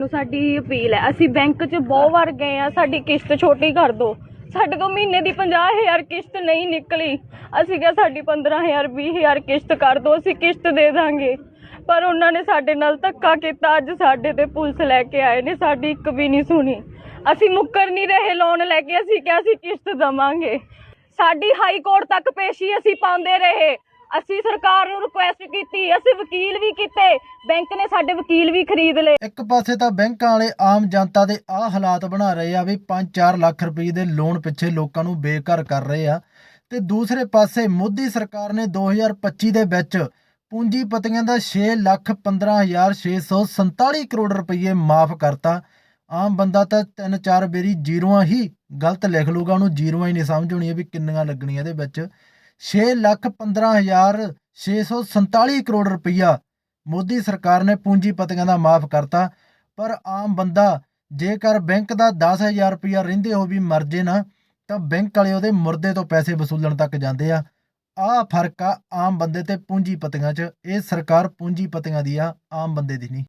ਨੂੰ ਸਾਡੀ ਅਪੀਲ ਹੈ। ਅਸੀਂ ਬੈਂਕ 'ਚ ਬਹੁਤ ਵਾਰ ਗਏ ਆ ਸਾਡੀ ਕਿਸ਼ਤ ਛੋਟੀ ਕਰ ਦਿਓ ਸਾਡੇ ਤੋਂ ਮਹੀਨੇ ਦੀ 50000 ਕਿਸ਼ਤ ਨਹੀਂ ਨਿਕਲੀ। ਅਸੀਂ ਕਿਹਾ, ਸਾਡੀ 15000 20000 ਕਿਸ਼ਤ ਕਰ ਦਿਓ ਅਸੀਂ ਕਿਸ਼ਤ ਦੇ ਦਾਂਗੇ। ਪਰ ਉਹਨਾਂ ਨੇ ਸਾਡੇ ਨਾਲ ਧੱਕਾ ਕੀਤਾ। ਅੱਜ ਸਾਡੇ ਤੇ ਪੁਲਿਸ ਲੈ ਕੇ ਆਏ ਨੇ, ਸਾਡੀ ਇੱਕ ਵੀ ਨਹੀਂ ਸੁਣੀ। ਅਸੀਂ ਮੁੱਕਰ ਨਹੀਂ ਰਹੇ ਲੋਨ ਲੈ ਕੇ, ਅਸੀਂ ਕਿਹਾ, ਅਸੀਂ ਕਿਸ਼ਤ ਦਵਾਂਗੇ। ਸਾਡੀ ਹਾਈ ਕੋਰਟ ਤੱਕ ਪੇਸ਼ੀ ਅਸੀਂ ਪਾਉਂਦੇ ਰਹੇ। ਅਸੀਂ ਸਰਕਾਰ ਨੂੰ ਰਿਕੁਐਸਟ ਕੀਤੀ, ਅਸੀਂ ਵਕੀਲ ਵੀ ਕੀਤੇ, ਬੈਂਕ ਨੇ ਸਾਡੇ ਵਕੀਲ ਵੀ ਖਰੀਦ ਲਏ। ਇੱਕ ਪਾਸੇ ਤਾਂ ਬੈਂਕਾਂ ਵਾਲੇ ਆਮ ਜਨਤਾ ਦੇ ਆ ਹਾਲਾਤ ਬਣਾ ਰਹੇ ਆ ਵੀ 5-4 ਲੱਖ ਰੁਪਏ ਦੇ ਲੋਨ ਪਿੱਛੇ ਲੋਕਾਂ ਨੂੰ ਬੇਘਰ ਕਰ ਰਹੇ ਆ। ਤੇ ਦੂਸਰੇ ਪਾਸੇ ਮੋਦੀ ਸਰਕਾਰ ਨੇ 2025 ਦੇ ਵਿੱਚ ਪੂੰਜੀਪਤੀਆਂ ਦਾ 6 ਲੱਖ 15647 ਕਰੋੜ ਰੁਪਏ ਮਾਫ ਕਰਤਾ। ਆਮ ਬੰਦਾ ਤਾਂ ਤਿੰਨ ਚਾਰ ਬੇਰੀ ਜ਼ੀਰੋਆਂ ਹੀ ਗਲਤ ਲਿਖ ਲੂਗਾ ਉਹਨੂੰ ਜ਼ੀਰੋਆਂ ਹੀ ਨਹੀਂ ਸਮਝ ਆਉਣੀ ਵੀ ਕਿੰਨੀਆਂ ਲੱਗਣੀਆਂ ਇਹਦੇ ਵਿੱਚ। 6 ਲੱਖ 15647 ਕਰੋੜ ਰੁਪਈਆ ਮੋਦੀ ਸਰਕਾਰ ਨੇ ਪੂੰਜੀਪਤੀਆਂ ਦਾ ਮਾਫ ਕਰਤਾ। ਪਰ ਆਮ ਬੰਦਾ ਜੇਕਰ ਬੈਂਕ ਦਾ 10000 ਰੁਪਈਆ ਰਹਿੰਦੇ ਹੋ ਵੀ ਮਰ ਜੇ ਨਾ, ਤਾਂ ਬੈਂਕ ਵਾਲੇ ਉਹਦੇ ਮੁਰਦੇ ਤੋਂ ਪੈਸੇ ਵਸੂਲਣ ਤੱਕ ਜਾਂਦੇ ਆ। ਆਹ ਫ਼ਰਕ ਆ ਆਮ ਬੰਦੇ ਤੇ ਪੂੰਜੀਪਤੀਆਂ 'ਚ। ਇਹ ਸਰਕਾਰ ਪੂੰਜੀਪਤੀਆਂ ਦੀ ਆ, ਆਮ ਬੰਦੇ ਦੀ ਨਹੀਂ।